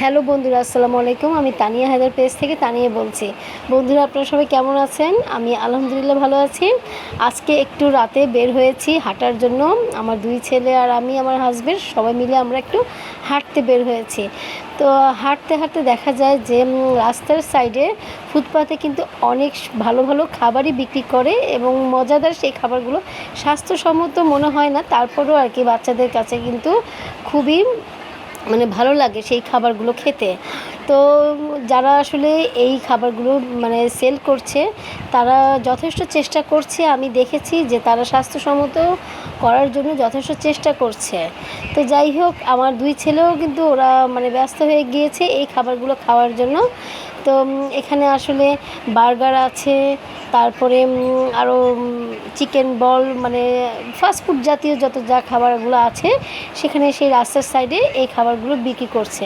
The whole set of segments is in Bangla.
হ্যালো বন্ধুরা, আসসালামু আলাইকুম। আমি তানিয়া হায়দার পেজ থেকে তানিয়া বলছি। বন্ধুরা, আপনারা সবাই কেমন আছেন? আমি আলহামদুলিল্লাহ ভালো আছি। আজকে একটু রাতে বের হয়েছি হাঁটার জন্য। আমার দুই ছেলে আর আমি, আমার হাজবেন্ড সবাই মিলে আমরা একটু হাঁটতে বের হয়েছি। তো হাঁটতে হাঁটতে দেখা যায় যে রাস্তার সাইডে ফুটপাতে কিন্তু অনেক ভালো ভালো খাবারই বিক্রি করে এবং মজাদার সেই খাবারগুলো স্বাস্থ্যসম্মত মনে হয় না। তারপরেও আর কি বাচ্চাদের কাছে কিন্তু খুবই মানে ভালো লাগে সেই খাবারগুলো খেতে। তো যারা আসলে এই খাবারগুলো মানে সেল করছে, তারা যথেষ্ট চেষ্টা করছে। আমি দেখেছি যে তারা স্বাস্থ্যসম্মত করার জন্য যথেষ্ট চেষ্টা করছে। তো যাই হোক, আমার দুই ছেলেও কিন্তু ওরা মানে ব্যস্ত হয়ে গিয়েছে এই খাবারগুলো খাওয়ার জন্য। তো এখানে আসলে বার্গার আছে, তারপরে আরও চিকেন বল মানে ফাস্টফুড জাতীয় যত যা খাবারগুলো আছে, সেখানে সেই রাস্তার সাইডে এই খাবারগুলো বিক্রি করছে।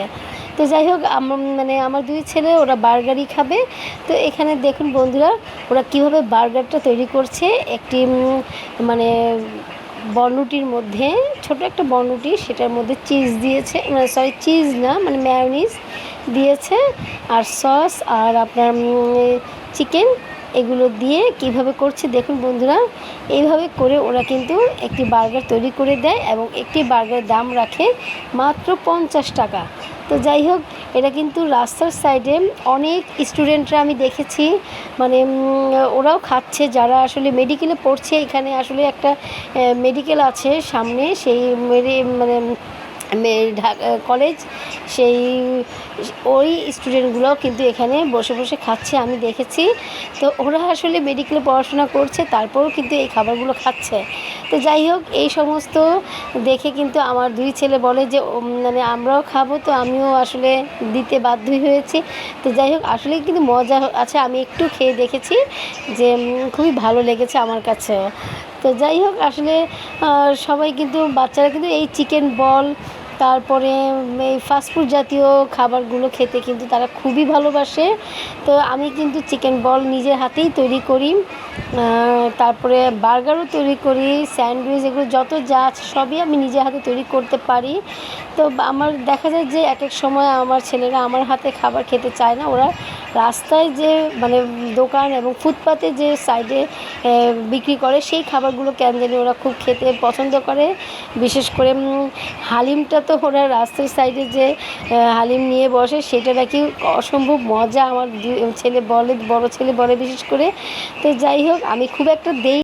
তো যাই হোক মানে আমার দুই ছেলে, ওরা বার্গারই খাবে। তো এখানে দেখুন বন্ধুরা, ওরা কীভাবে বার্গারটা তৈরি করছে। একটি মানে বনরুটির মধ্যে, ছোট একটা বনরুটি, সেটার মধ্যে চিজ দিয়েছে মানে সরি চিজ না মানে ম্যায়োনিজ দিয়েছে। আর সস আর আপনার চিকেন এগুলো দিয়ে কীভাবে করছে দেখুন বন্ধুরা। এইভাবে করে ওরা কিন্তু একটি বার্গার তৈরি করে দেয় এবং একটি বার্গারের দাম রাখে মাত্র পঞ্চাশ টাকা। তো যাই হোক, এটা কিন্তু রাস্তার সাইডে অনেক স্টুডেন্টরা আমি দেখেছি মানে ওরাও খাচ্ছে, যারা আসলে মেডিকেলে পড়ছে, এখানে আসলে একটা মেডিকেল আছে সামনে, সেই মানে কলেজ সেই, ওই স্টুডেন্টগুলোও কিন্তু এখানে বসে বসে খাচ্ছে, আমি দেখেছি। তো ওরা আসলে মেডিকেলে পড়াশোনা করছে, তারপরও কিন্তু এই খাবারগুলো খাচ্ছে। তো যাই হোক, এই সমস্ত দেখে কিন্তু আমার দুই ছেলে বলে যে মানে আমরাও খাব, তো আমিও আসলে দিতে বাধ্যই হয়েছি। তো যাই হোক, আসলে কিন্তু মজা আছে, আমি একটু খেয়ে দেখেছি যে খুবই ভালো লেগেছে আমার কাছেও। তো যাই হোক, আসলে সবাই কিন্তু, বাচ্চারা কিন্তু এই চিকেন বল তারপরে এই ফাস্টফুড জাতীয় খাবারগুলো খেতে কিন্তু তারা খুবই ভালোবাসে। তো আমি কিন্তু চিকেন বল নিজের হাতেই তৈরি করি। তারপরে বার্গারও তৈরি করি স্যান্ডউইচ এগুলো যত যা আছে সবই আমি নিজের হাতে তৈরি করতে পারি। তো আমার দেখা যায় যে এক এক সময় আমার ছেলেরা আমার হাতে খাবার খেতে চায় না, ওরা রাস্তায় যে মানে দোকান এবং ফুটপাতে যে সাইডে বিক্রি করে, সেই খাবারগুলো কেন জানি ওরা খুব খেতে পছন্দ করে। বিশেষ করে হালিমটা তো ওরা রাস্তার সাইডে যে হালিম নিয়ে বসে, সেটা নাকি অসম্ভব মজা। আমার ছেলে বলে, বড় ছেলে বলে বিশেষ করে। তো যাই হোক, আমি খুব একটা দেই